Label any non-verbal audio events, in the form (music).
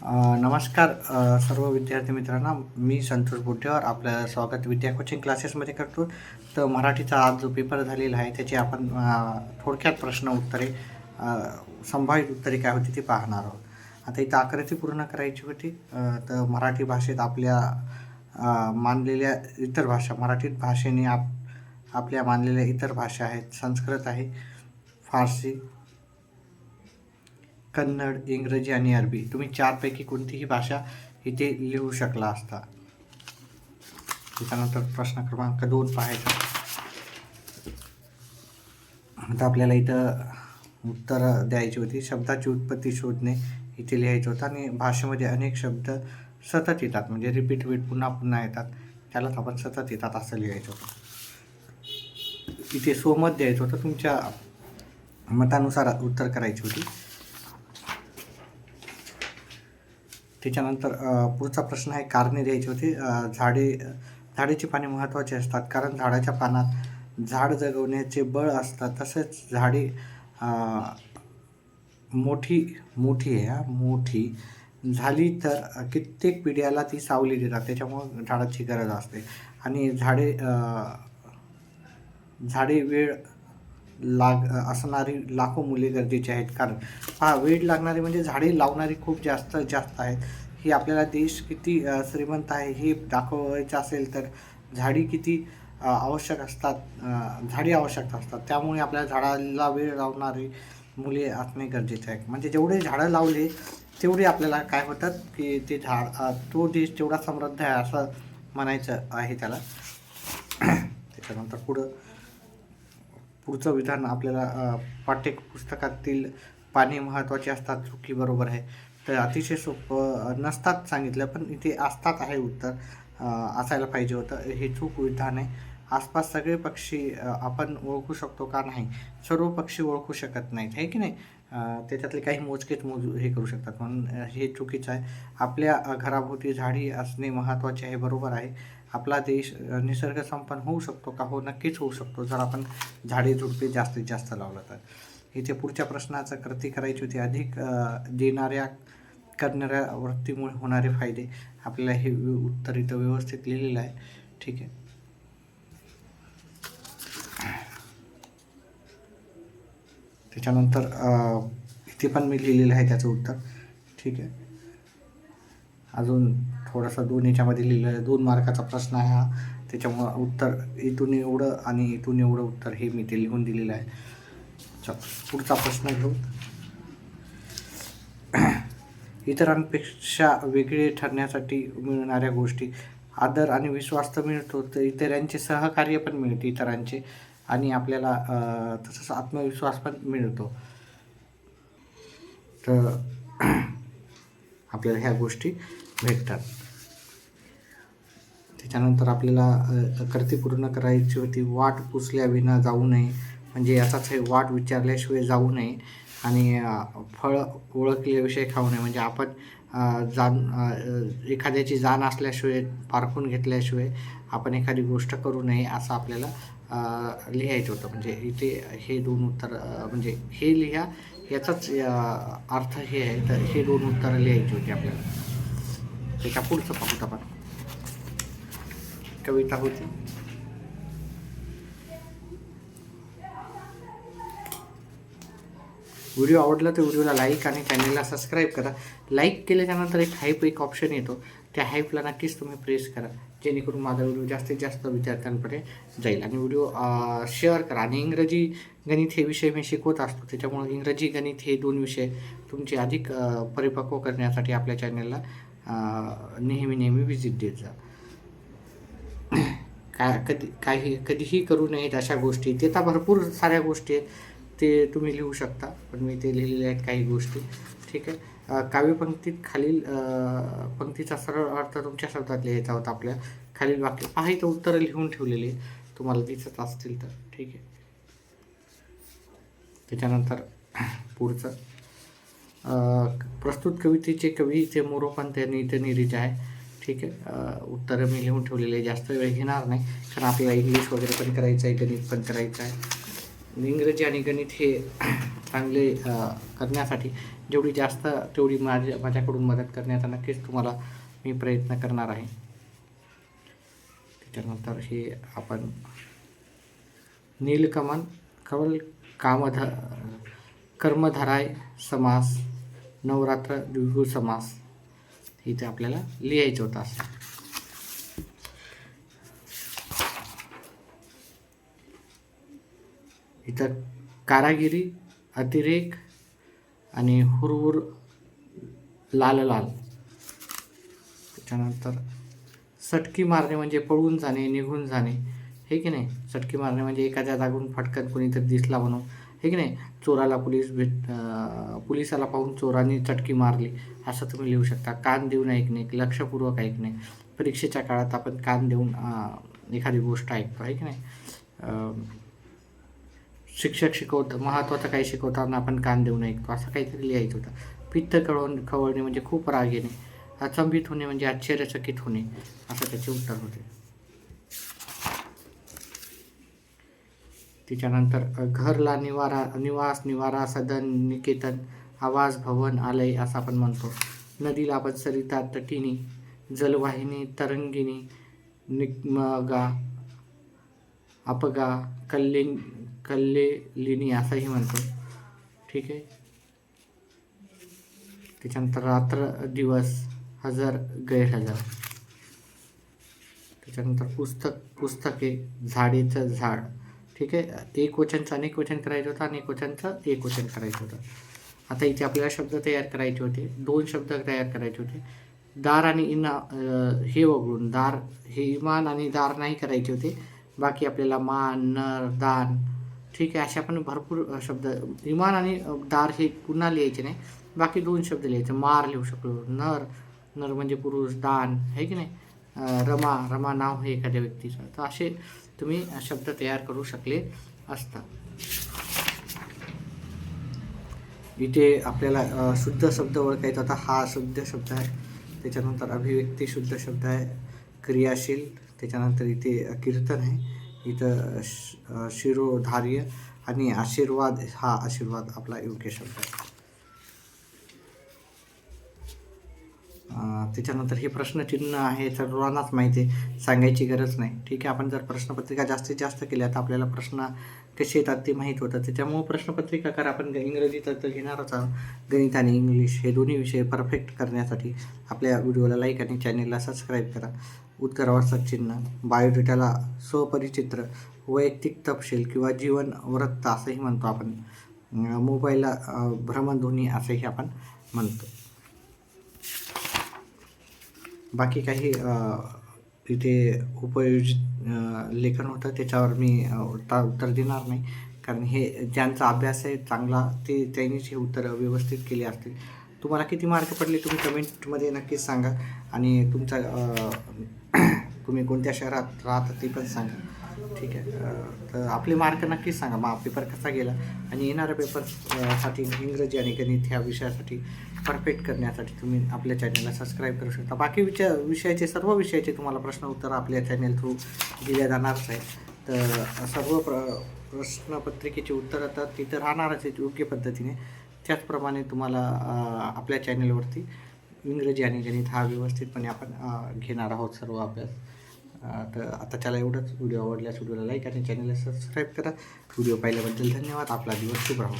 नमस्कार सर्व विद्यार्थी मित्रांना. मी संतोष बुड्डेवर आपलं स्वागत विद्या कोचिंग क्लासेसमध्ये करतो. तर मराठीचा आज जो पेपर झालेला आहे त्याचे आपण थोडक्यात प्रश्न उत्तरे संभावित उत्तरे काय होती ती पाहणार आहोत. आता इथं आकृती पूर्ण करायची होती. तर मराठी भाषेत आपल्या मानलेल्या इतर भाषा मराठीत भाषेने आप आपल्या मानलेल्या इतर भाषा आहेत. संस्कृत आहे फारसी कन्नड इंग्रजी आणि अरबी. तुम्ही चारपैकी कोणतीही भाषा इथे लिहू शकला असता. त्याच्यानंतर प्रश्न क्रमांक दोन पाहायचा. आता आपल्याला इथं उत्तर द्यायची होती. शब्दाची उत्पत्ती शोधणे इथे लिहायचं होतं आणि भाषेमध्ये अनेक शब्द सतत येतात. म्हणजे रिपीट रिपीट पुन्हा पुन्हा येतात. त्यालाच आपण सतत येतात असं लिहायचं होतं. इथे सोमत द्यायचं होतं. तुमच्या मतानुसार उत्तर करायची होती. त्याच्यानंतर पुढचा प्रश्न आहे कारणे द्यायची होती. झाडे झाडेची पाने महत्त्वाची असतात. कारण झाडाच्या पानात झाड जगवण्याचे बळ असतात. तसेच झाडे मोठी मोठी आहे हा. मोठी झाली तर कित्येक पिढ्याला ती सावली देतात. त्याच्यामुळं झाडाची गरज असते. आणि झाडे झाडे वेळ लाग असणारी लाखो मुले गरजेची आहेत. कारण हा वेळ लागणारी म्हणजे झाडे लावणारी खूप जास्त जास्त आहेत. ही आपल्याला देश किती श्रीमंत आहे हे दाखवायचं असेल तर झाडी किती आवश्यक असतात झाडी आवश्यक असतात. त्यामुळे आपल्या झाडाला वेळ लावणारी मुले असणे गरजेचे आहे. म्हणजे जेवढे झाडं लावले तेवढे आपल्याला काय होतात की ते झाड तो देश तेवढा समृद्ध आहे असं म्हणायचं आहे त्याला. (clears throat) त्याच्यानंतर पुढं पुढचं विधान आपल्याला पाठ्यपुस्तकातील पाने महत्त्वाचे असतात चुकी बरोबर आहे. तर अतिशय सोपं नसतात सांगितलं पण इथे असतात आहे उत्तर असायला पाहिजे होतं. हे चूक विधान आहे. आसपास सगळे पक्षी आपण ओळखू शकतो का नाही? सर्व पक्षी ओळखू शकत नाहीत आहे की नाही? त्याच्यातले काही मोजकेच मोज हे करू शकतात. म्हणून हे चुकीचं आहे. आपल्या घराभोवती झाडी असणे महत्त्वाचे आहे बरोबर आहे. आपला देश निसर्गसंपन्न निसर्ग संपन्न होऊ शकतो का? हो नक्कीच होऊ शकतो. जर आपण झाडे झुडपे जास्तीत जास्त लावलं तर. इथे पुढच्या प्रश्नाचं कृती करायची होती. अधिक देणाऱ्या करणाऱ्या वृत्तीमुळे होणारे फायदे. आपल्याला हे उत्तर इथं व्यवस्थित लिहिलेलं आहे. ठीक आहे. त्याच्यानंतर इथे पण मी लिहिलेलं आहे त्याचं उत्तर. ठीक आहे. अजून थोडासा दोन याच्यामध्ये लिहिलं आहे. दोन मार्काचा प्रश्न आहे हा. त्याच्यामुळं उत्तर इथून एवढं आणि इथून एवढं उत्तर हे मी ते लिहून दिलेलं आहे. पुढचा प्रश्न घेऊ इतरांपेक्षा वेगळे ठरण्यासाठी मिळणाऱ्या गोष्टी. आदर आणि विश्वास तर मिळतो तर इतरांचे सहकार्य पण मिळते इतरांचे. आणि आपल्याला तसंच आत्मविश्वास पण मिळतो. तर (clears throat) आपल्याला ह्या गोष्टी भेटतात. त्याच्यानंतर आपल्याला कर्ती पूर्ण करायची होती. वाट पुसल्याविना जाऊ नये. म्हणजे याचाच हे वाट विचारल्याशिवाय जाऊ नये. आणि फळ ओळखल्याविषयी खाऊ नये. म्हणजे आपण जाण एखाद्याची जाण असल्याशिवाय पारखून घेतल्याशिवाय आपण एखादी गोष्ट करू नये असं आपल्याला लिहायचं होतं. म्हणजे इथे हे दोन उत्तर म्हणजे हे लिहा. याचाच अर्थ हे आहे. तर हे दोन उत्तरं लिहायची होती आपल्याला. त्याच्या पुढचं पाहूत आपण. कविता होती. व्हिडिओ आवडला तर व्हिडिओला लाईक आणि चॅनलला सबस्क्राईब करा. लाईक केल्याच्यानंतर एक हाईप एक ऑप्शन येतो. त्या हाईपला नक्कीच तुम्ही प्रेस करा. जेणेकरून माझा व्हिडिओ जास्तीत जास्त विद्यार्थ्यांपर्यंत जाईल. आणि व्हिडिओ शेअर करा. आणि इंग्रजी गणित हे विषय मी शिकवत असतो. त्याच्यामुळे इंग्रजी गणित हे दोन विषय तुमचे अधिक परिपक्व करण्यासाठी आपल्या चॅनलला नेहमी नेहमी विजिट देत जा. काय कधी काही कधीही करू नयेत अशा गोष्टी. ते तर भरपूर साऱ्या गोष्टी आहेत. ते तुम्ही लिहू शकता. पण मी ते लिहिलेले आहेत काही गोष्टी. ठीक आहे? काव्यपंक्तीत खालील पंक्तीचा सरळ अर्थ तुमच्या शब्दात लिहायचा होता आपल्या. खालील वाक्य पहा इथं उत्तरं लिहून ठेवलेली. आहे. तुम्हाला दिसत असतील तर. ठीक आहे? त्याच्यानंतर पुढचं. प्रस्तुत कवितेचे कवी इथे मोरोपंत यांनी इथे निरीत आहे. ठीक आहे. उत्तरं मी लिहून ठेवलेले जास्त वेळ घेणार नाही. कारण आपल्याला इंग्लिश वगैरे पण करायचं आहे गणित पण करायचं आहे. इंग्रजी आणि गणित हे (clears throat) चांगले करण्यासाठी जेवढी जास्त तेवढी माझ्या माझ्याकडून मदत करण्याचा नक्कीच तुम्हाला मी प्रयत्न करणार आहे. त्याच्यानंतर हे आपण नीलकमल कवल कामध कर्मधाराय समास नवरात्र द्विगु समास. इथे आपल्याला लिहायचं होतं असं. इथं कारागिरी अतिरेक आणि हुरहुर लाल लाल त्याच्यानंतर सटकी मारणे म्हणजे पळून जाणे निघून जाणे. हे की नाही? सटकी मारणे म्हणजे एखाद्या जागून फटकन कोणीतरी दिसला म्हणून. हे की नाही? चोराला पोलीस भेट पोलिसाला पाहून चोरांनी चटकी मारली असं तुम्ही लिहू शकता. कान देऊन ऐकणे लक्षपूर्वक ऐकणे. परीक्षेच्या काळात आपण कान देऊन एखादी गोष्ट ऐकतो आहे की नाही? शिक्षक शिकवत महत्त्वाचं काही शिकवताना आपण कान देऊन ऐकतो असं काहीतरी लिहायचं होतं. पित्त कळवण खवळणे म्हणजे खूप राग येणे. अचंबित होणे म्हणजे आश्चर्यचकित होणे असं त्याचे उत्तर होते. त्याच्यानंतर घरला निवारा निवास निवारा सदन निकेतन आवास भवन आलय असं आपण म्हणतो. नदीला आपण सरिता तटिनी जलवाहिनी तरंगिणी निग्मगा अपगा कल्ले कल्लेलिनी असंही म्हणतो. ठीक आहे? त्याच्यानंतर रात्र दिवस हजर गैरहजर. त्याच्यानंतर पुस्तक पुस्तके झाडेचं झाड. ठीक आहे? एक वचनचं अनेक वचन करायचं होतं आणि क्वेश्चनचं एक क्वेश्चन करायचं होतं. आता इथे आपल्याला शब्द तयार करायचे होते. दोन शब्द तयार करायचे होते. दार आणि इना हे वगळून दार हे इमान आणि दार नाही करायचे होते. बाकी आपल्याला मान नर दान ठीक आहे अशा पण भरपूर शब्द इमान आणि दार हे पुन्हा लिहायचे नाही. बाकी दोन शब्द लिहायचे. मार लिहू शकलो नर नर म्हणजे पुरुष दान आहे की नाही? रमा रमा नाव हे एखाद्या व्यक्तीचं. तर असे तुम्ही शब्द तयार करू शकले असता. इथे आपल्याला शुद्ध शब्द ओळखायचा होता. हा शुद्ध शब्द आहे. त्याच्यानंतर अभिव्यक्ती शुद्ध शब्द आहे. क्रियाशील त्याच्यानंतर इथे कीर्तन आहे. इथं श शिरोधार्य आणि आशीर्वाद हा आशीर्वाद आपला योग्य शब्द आहे. त्याच्यानंतर हे प्रश्नचिन्ह आहे सर्वांनाच माहिती आहे सांगायची गरज नाही. ठीक आहे आपण जर प्रश्नपत्रिका जास्तीत जास्त केल्या तर आपल्याला प्रश्न कसे येतात ते माहीत होतं. त्याच्यामुळं प्रश्नपत्रिका कर आपण इंग्रजी तर घेणारच आहोत. गणित आणि इंग्लिश हे दोन्ही विषय परफेक्ट करण्यासाठी आपल्या व्हिडिओला लाईक आणि चॅनेलला सबस्क्राईब करा. उत्तरावाचक चिन्ह बायोडेटाला स्वपरिचित्र वैयक्तिक तपशील किंवा जीवन वृत्त असंही म्हणतो आपण. मोबाईलला भ्रमणध्वनी असंही आपण म्हणतो. बाकी काही इथे उपयोजित लेखन होतं त्याच्यावर मी उत्तर उत्तर देणार नाही. कारण हे ज्यांचा अभ्यास आहे चांगला ते त्यांनीच हे उत्तरं व्यवस्थित केली असतील. तुम्हाला किती मार्क पडले तुम्ही कमेंटमध्ये नक्कीच सांगा. आणि तुमचा (clears throat) तुम्ही कोणत्या शहरात राहता ते पण सांगा. ठीक आहे. तर आपले मार्क नक्कीच सांगा. मग पेपर कसा गेला? आणि येणाऱ्या पेपरसाठी इंग्रजी आणि गणित ह्या विषयासाठी परफेक्ट करण्यासाठी तुम्ही आपल्या चॅनलला सबस्क्राईब करू शकता. बाकी विचार विषयाचे सर्व विषयाचे तुम्हाला प्रश्न उत्तर आपल्या चॅनल थ्रू दिल्या जाणारच आहे तर सर्व प्र प्रश्नपत्रिकेची उत्तरं आता तिथं राहणारच आहेत योग्य पद्धतीने. त्याचप्रमाणे तुम्हाला आपल्या चॅनलवरती इंग्रजी आणि गणित हा व्यवस्थितपणे आपण घेणार आहोत सर्व अभ्यास. तर आता त्याला एवढंच. व्हिडिओ आवडल्यास व्हिडिओला लाईक आणि चॅनलला सबस्क्राईब करा. व्हिडिओ पाहिल्याबद्दल धन्यवाद. आपला दिवस शुभ राहो.